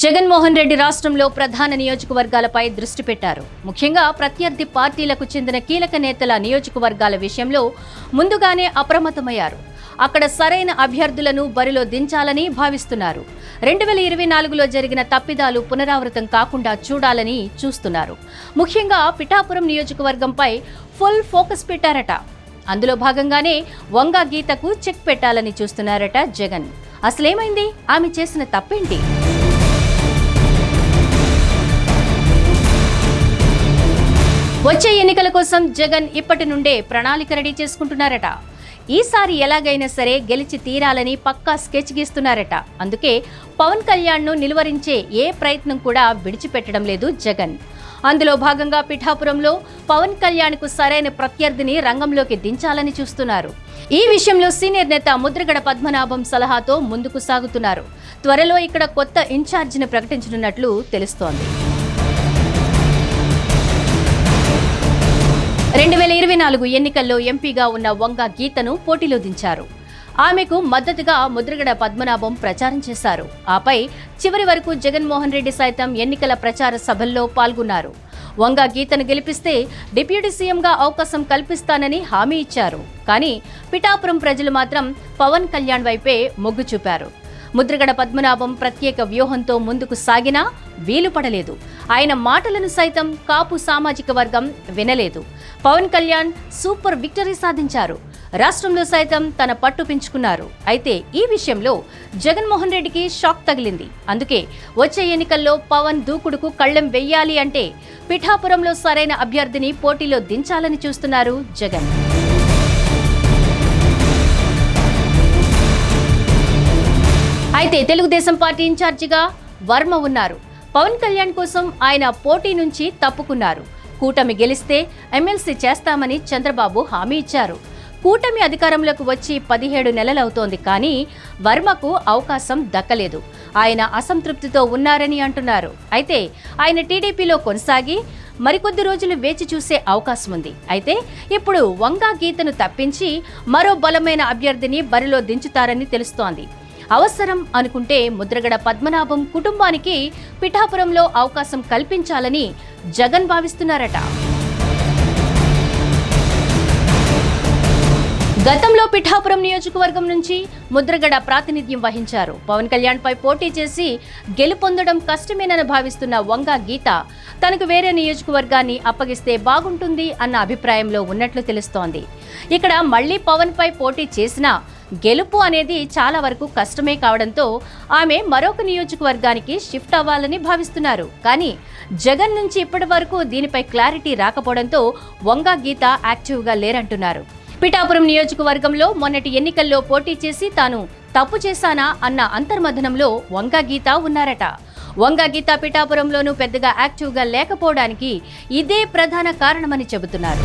జగన్మోహన్ రెడ్డి రాష్ట్రంలో ప్రధాన నియోజకవర్గాలపై దృష్టి పెట్టారు. ముఖ్యంగా ప్రత్యర్థి పార్టీలకు చెందిన కీలక నేతల నియోజకవర్గాల విషయంలో ముందుగానే అప్రమత్తమయ్యారు. అక్కడ సరైన అభ్యర్థులను బరిలో దించాలని భావిస్తున్నారు. రెండు వేల ఇరవై నాలుగులో జరిగిన తప్పిదాలు పునరావృతం కాకుండా చూడాలని చూస్తున్నారు. ముఖ్యంగా పిఠాపురం నియోజకవర్గంపై ఫుల్ ఫోకస్ పెట్టారట. అందులో భాగంగానే వంగా గీతకు చెక్ పెట్టాలని చూస్తున్నారట జగన్. అసలేమైంది? ఆమె చేసిన తప్పేంటి? వచ్చే ఎన్నికల కోసం జగన్ ఇప్పటి నుండే ప్రణాళిక రెడీ చేసుకుంటున్నారట. ఈసారి ఎలాగైనా సరే గెలిచి తీరాలని పక్కా స్కెచ్ గీస్తున్నారట. అందుకే పవన్ కళ్యాణ్ను నిలువరించే ఏ ప్రయత్నం కూడా విడిచిపెట్టడం లేదు జగన్. అందులో భాగంగా పిఠాపురంలో పవన్ కళ్యాణ్కు సరైన ప్రత్యర్థిని రంగంలోకి దించాలని చూస్తున్నారు. ఈ విషయంలో సీనియర్ నేత ముద్రగడ పద్మనాభం సలహాతో ముందుకు సాగుతున్నారు. త్వరలో ఇక్కడ కొత్త ఇన్ఛార్జిని ప్రకటించనున్నట్లు తెలుస్తోంది. రెండు వేల ఇరవై నాలుగు ఎన్నికల్లో ఎంపీగా ఉన్న వంగ గీతను పోటీలో దించారు. ఆమెకు మద్దతుగా ముద్రగడ పద్మనాభం ప్రచారం చేశారు. ఆపై చివరి వరకు జగన్మోహన్ రెడ్డి సైతం ఎన్నికల ప్రచార సభల్లో పాల్గొన్నారు. వంగ గీతను గెలిపిస్తే డిప్యూటీ సీఎంగా అవకాశం కల్పిస్తానని హామీ ఇచ్చారు. కానీ పిఠాపురం ప్రజలు మాత్రం పవన్ కళ్యాణ్ వైపే మొగ్గు చూపారు. ముద్రగడ పద్మనాభం ప్రత్యేక వ్యూహంతో ముందుకు సాగినా వీలు పడలేదు ఆయన మాటలను సైతం కాపు సామాజిక వర్గం వినలేదు. పవన్ కళ్యాణ్ సూపర్ విక్టరీ సాధించారు. రాష్ట్రంలో సైతం తన పట్టు పెంచుకున్నారు. అయితే ఈ విషయంలో జగన్మోహన్ రెడ్డికి షాక్ తగిలింది. అందుకే వచ్చే ఎన్నికల్లో పవన్ దూకుడుకు కళ్ళెం వెయ్యాలి అంటే పిఠాపురంలో సరైన అభ్యర్థిని పోటీలో దించాలని చూస్తున్నారు జగన్. అయితే తెలుగుదేశం పార్టీ ఇన్ఛార్జిగా వర్మ ఉన్నారు. పవన్ కళ్యాణ్ కోసం ఆయన పోటీ నుంచి తప్పుకున్నారు. కూటమి గెలిస్తే ఎమ్మెల్సీ చేస్తామని చంద్రబాబు హామీ ఇచ్చారు. కూటమి అధికారంలోకి వచ్చి పదిహేడు నెలలవుతోంది కానీ వర్మకు అవకాశం దక్కలేదు. ఆయన అసంతృప్తితో ఉన్నారని అంటున్నారు. అయితే ఆయన టీడీపీలో కొనసాగి మరికొద్ది రోజులు వేచి చూసే అవకాశం ఉంది. అయితే ఇప్పుడు వంగా గీతను తప్పించి మరో బలమైన అభ్యర్థిని బరిలో దించుతారని తెలుస్తోంది. అవసరం అనుకుంటే ముద్రగడ పద్మనాభం కుటుంబానికి పిఠాపురంలో అవకాశం కల్పించాలని జగన్ భావిస్తున్నారట. గతంలో పిఠాపురం నియోజకవర్గం నుంచి ముద్రగడ ప్రాతినిధ్యం వహించారు. పవన్ కళ్యాణ్పై పోటీ చేసి గెలుపొందడం కష్టమేనని భావిస్తున్న వంగా గీత తనకు వేరే నియోజకవర్గాన్ని అప్పగిస్తే బాగుంటుంది అన్న అభిప్రాయంలో ఉన్నట్లు తెలుస్తోంది. ఇక్కడ మళ్ళీ పవన్పై పోటీ చేసినా గెలుపు అనేది చాలా వరకు కష్టమే కావడంతో ఆమె మరొక నియోజకవర్గానికి షిఫ్ట్ అవ్వాలని భావిస్తున్నారు. కానీ జగన్ నుంచి ఇప్పటి వరకు దీనిపై క్లారిటీ రాకపోవడంతో వంగా గీత యాక్టివ్గా లేరంటున్నారు. పిఠాపురం నియోజకవర్గంలో మొన్నటి ఎన్నికల్లో పోటీ చేసి తాను తప్పు చేశానా అన్న అంతర్మథనంలో వంగా గీత ఉన్నారట. వంగా గీత పిఠాపురంలోనూ పెద్దగా యాక్టివ్గా లేకపోవడానికి ఇదే ప్రధాన కారణమని చెబుతున్నారు.